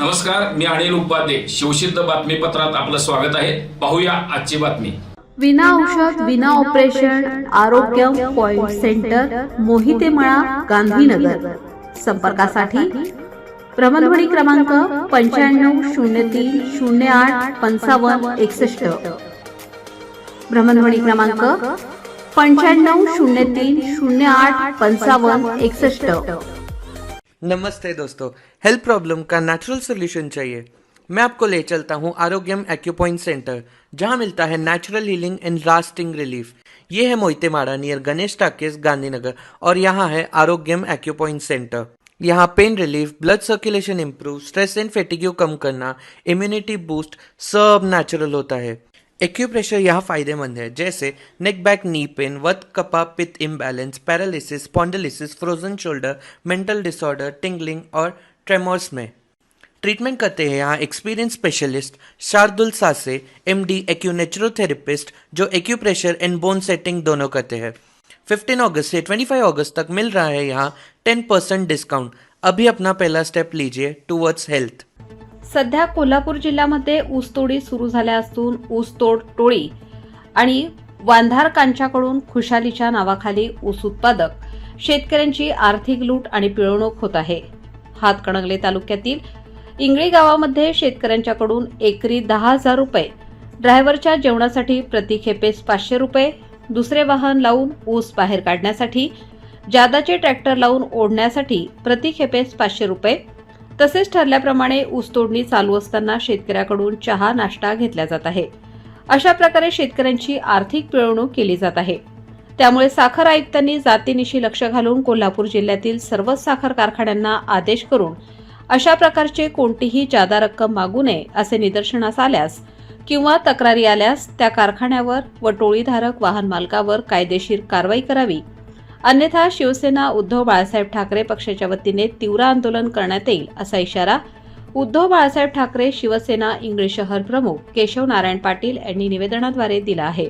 नमस्कार मी अनिल उपाध्ये शिवसिद्ध बातमीपत्रात आपलं स्वागत आहे. पाहूया आजची बातमी. विना औषध विना operation Arogya point centre Mohitemala Gandhinagar. संपर्कासाठी भ्रमणध्वनी क्रमांक पंच्याण्णव शून्य तीन शून्य आठ पंचावन्न एकसष्ट. भ्रमणध्वनी क्रमांक पंच्याण्णव शून्य तीन शून्य आठ पंचावन्न एकसष्ट. नमस्ते दोस्तों हेल्थ प्रॉब्लम का नेचुरल सोल्यूशन चाहिए। मैं आपको ले चलता हूँ आरोग्यम एक्यूपॉइंट सेंटर जहाँ मिलता है natural healing and lasting relief ये है मोहितेमाड़ा नियर गणेश टाकेस गांधीनगर, और यहाँ है आरोग्यम एक्यूपॉइंट सेंटर यहाँ pain relief blood circulation improve stress and fatigue कम करना इम्यूनिटी बूस्ट सब नेचुरल होता है। एक्यूप्रेशर यहाँ फ़ायदेमंद है, जैसे नेक बैक नी पेन वत कपा, पित्त imbalance paralysis spondylitis frozen shoulder mental disorder tingling और ट्रेमोर्स में। ट्रीटमेंट करते हैं यहाँ experience specialist Shardul Sase M D acunaturotherapist जो एक्यूप्रेशर एंड बोन सेटिंग दोनों करते हैं। 15 अगस्त से 25 अगस्त तक मिल रहा है यहाँ 10 परसेंट डिस्काउंट अभी अपना पहला स्टेप लीजिए टूवर्ड्स हेल्थ सध्या कोल्हापूर जिल्ह्यामध्ये ऊसतोडी सुरू झाल्या असून ऊसतोड टोळी आणि वांधारकांच्याकडून खुशालीच्या नावाखाली ऊस उत्पादक शेतकऱ्यांची आर्थिक लूट आणि पिळवणूक होत आहे. हातकणंगले तालुक्यातील इंगळी गावामध्ये शेतकऱ्यांच्याकडून एकरी दहा हजार रुपये ड्रायव्हरच्या जेवणासाठी प्रति खेपेस पाचशे रुपये दुसरे वाहन लावून ऊस बाहेर काढण्यासाठी जादाचे ट्रॅक्टर लावून ओढण्यासाठी प्रति खेपेस पाचशे रुपये तसेच ठरल्याप्रमाणे ऊसतोडणी चालू असताना शेतकऱ्याकडून चहा नाश्ता घेतला जात आहे. अशा प्रकारे शेतकऱ्यांची आर्थिक पिळवणूक केली जात आहे. त्यामुळे साखर आयुक्तांनी जातीनिशी लक्ष घालून कोल्हापूर जिल्ह्यातील सर्वच साखर कारखान्यांना आदेश करून अशा प्रकारचे कोणतीही जादा रक्कम मागू नये असे निदर्शनास आल्यास किंवा तक्रारी आल्यास त्या कारखान्यावर व टोळीधारक वाहन मालकावर कायदेशीर कारवाई करावी. अन्यथा शिवसेना उद्धव बाळासाहेब ठाकरे पक्षाच्या वतीने तीव्र आंदोलन करण्यात येईल असा इशारा उद्धव बाळासाहेब ठाकरे शिवसेना इंग्लिश शहर प्रमुख केशव नारायण पाटील यांनी निवेदनाद्वारे दिला आहे.